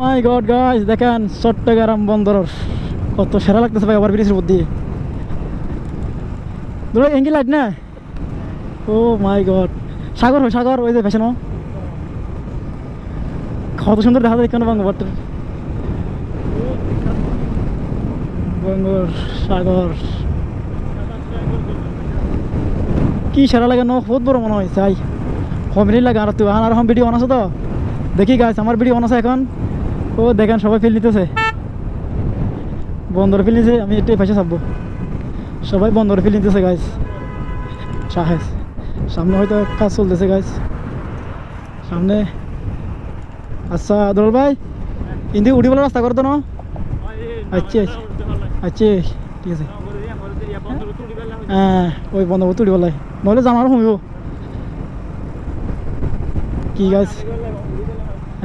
মাই god guys দেখেন চট্টগ্রাম বন্দর কত সেরা লাগতেছে ভাই, আবার ব্রিজের উপর দিয়ে দুটো এঙ্গি লাইট না? ও মাই গড সাগর হয়, সাগর, ওই যে ভেসেনো কত সুন্দর দেখা যায় কেন বঙ্গোপট্টের বঙ্গর সাগর। কি সেরা লাগে ন, বহুত বড় মনে হয় চাই কমেডি লাগে, আর তুই, আর এখন ভিডিও অন তো? দেখি গাছ আমার ভিডিও অন আছে এখন। ও, দেখেন সবাই ফিল নিতেছে। বন্দর ফিল নিছে আমি এটাই পয়সা ছাপবো সবাই বন্দর ফিল নিতেছে গাছ সাহেজ সামনে হয়তো কাজ চলতেছে গাছ সামনে। আচ্ছা দোল ভাই, ইন্দি উঠিবলে রাস্তা করতো না। আচ্ছা আচ্ছা ঠিক আছে। হ্যাঁ ওই বন্ধ উঠি বলাই। নহলে যাম আৰু কি গাছ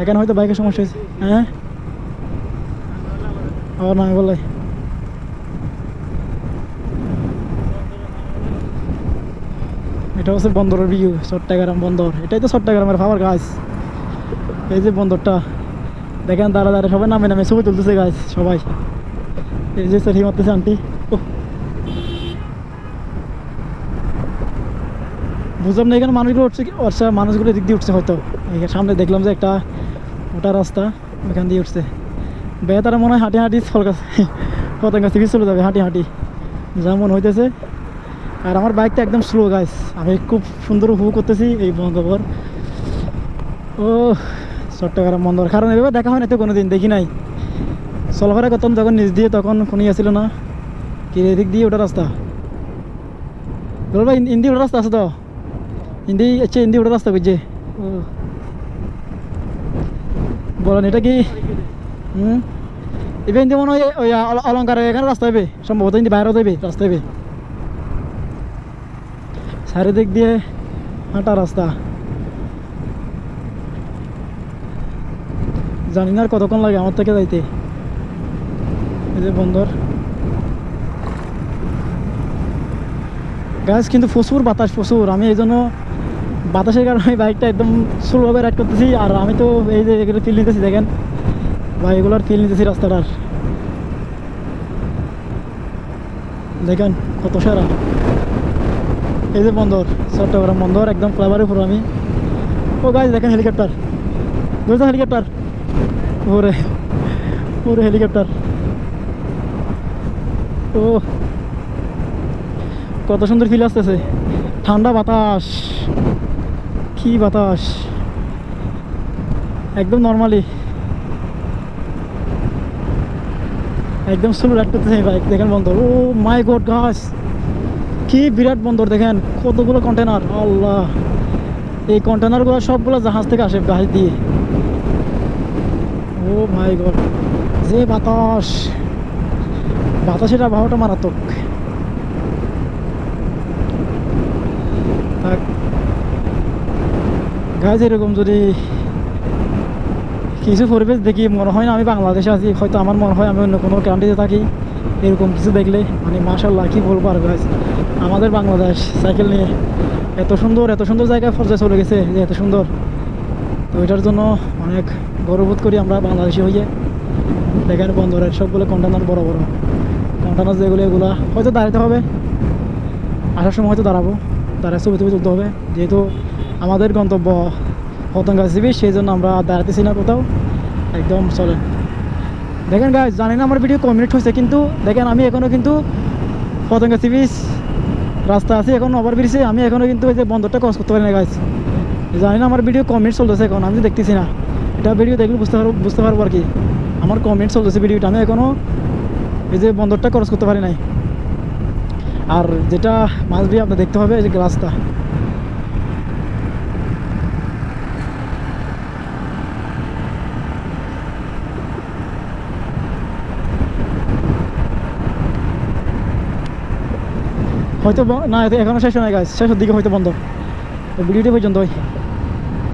এখানে হয়তো বাইকের সমস্যা হয়েছে হ্যাঁ? ও না বলাই এটা হচ্ছে বন্দরের ভিউ চট্টগ্রাম বন্দর। এটাই তো চট্টগ্রামের খাবার গাছ এই যে বন্দরটা, দেখেন দাঁড়া দাঁড়া, সবাই নামে নামে ছবি তুলতেছে গাছ সবাই। এই যে সেটি মারতেছে আন্টি। বুঝলাম না, এখানে মানুষগুলো উঠছে মানুষগুলো এদিক দিয়ে উঠছে হয়তো। এখানে সামনে দেখলাম যে একটা ওটা রাস্তা, ওইখান দিয়ে উঠছে। বে তারা মনে হয় হাঁটি হাঁটি ফল গাছ। পতঙ্গ থেকে চলে যাবে, হাঁটি হাঁটি। যেমন হইতেছে। আর আমার বাইকটা একদম স্লো গাইস আমি খুব সুন্দর উপভোগ করতেছি এই বঙ্গোপর ও, চট্টগ্রাম বন্দর। কারণ এভাবে দেখা হয় না তো কোনো দিন দেখি নাই। চলাফেরা করতাম যখন নিচ দিয়ে, তখন কোনো ইয়ে ছিল না। কি এদিক দিয়ে ওটা রাস্তা? ভাই হিন্দি ওটা রাস্তা আছে তো? হিন্দি আচ্ছা হিন্দি ওটা রাস্তা বুঝছে ও। বলেন, এটা কি? হুম? এবার হিন্দি মনে হয় ওই অল- অলঙ্কার এখানে রাস্তা হবে সম্ভবত হিন্দি বাইরেও দেবে রাস্তা হবে চারিদিক দিয়ে হাঁটা রাস্তা জানি না আর কতক্ষণ লাগে আমার থেকে যাইতে এই যে বন্দর গাছ কিন্তু প্রচুর বাতাস প্রচুর আমি এই জন্য বাতাসের কারণে বাইকটা একদম স্লোভাবে রাইড করতেছি আর আমি তো এই যে ফিল নিতেছি দেখেন বা এগুলোর ফিল নিতেছি রাস্তাটার দেখেন কত সেরা। এই যে বন্দর চট্টগ্রাম বন্দর, একদম ফ্লাইওভারের উপর আমি। ও গাছ দেখেন হেলিকপ্টার বুঝছেন হেলিকপ্টার ওরে ওরে হেলিকপ্টার ও, কত সুন্দর ফিল আসতেছে। ঠান্ডা বাতাস। কি বাতাস। একদম নর্মালি একদম স্লো রাইড করতেছে বাইক দেখেন বন্দর ও মাই গড গাছ কি বিরাট বন্দর দেখেন, কতগুলো কন্টেনার আল্লাহ। এই কন্টেনারগুলো সবগুলো জাহাজ থেকে আসে গাছ দিয়ে। ও মাই গড যে বাতাস। বাতাসের আবহাওয়াটা মারাত্মক। গাছ এরকম যদি কিছু পরিবেশ দেখি, মনে হয় না আমি বাংলাদেশে আছি, হয়তো আমার মনে হয় আমি অন্য কোনো কান্ট্রিতে থাকি, এরকম কিছু দেখলে মানে মাশাল্লাহ কি বলব আর গাছ আমাদের বাংলাদেশ সাইকেল নিয়ে এত সুন্দর এত সুন্দর জায়গায় পর্যায়ে চলে গেছে, যে এত সুন্দর। তো এটার জন্য অনেক গর্ববোধ করি আমরা বাংলাদেশি হইয়ে। দেখেন বন্দরের সবগুলো কন্টেনার বড় বড়। কন্টেনার যেগুলো, এগুলো হয়তো দাঁড়াতে হবে। আসার সময় হয়তো দাঁড়াবো। দাঁড়ায় ছবি তুলতে হবে। যেহেতু আমাদের গন্তব্য পতঙ্গা সিবি সেই জন্য আমরা দাঁড়াতেছি না কোথাও। একদম চলেন দেখেন গাছ জানি না আমার ভিডিও কমিউনিট হয়েছে, কিন্তু দেখেন আমি এখনও কিন্তু পতঙ্গা সি রাস্তা আছে, এখন ওভার ব্রিজে আমি এখনও কিন্তু এই যে বন্দরটা ক্রস করতে পারি না গাছ জানি না আমার ভিডিও কমেন্ট চলতেছে এখন, আমি দেখতেছি না। এটা ভিডিও দেখলে বুঝতে পারব বুঝতে পারব আর কি। আমার কমেন্ট চলতেছে ভিডিওটা আমি এখনও এই যে বন্দরটা ক্রস করতে পারি নাই। আর যেটা মাছ দিয়ে আপনার দেখতে হবে, এই যে রাস্তা। হয়তো না এখনও শেষ হয় গাছ শেষের দিকে হয়তো বন্ধ। ভিডিওটি পর্যন্ত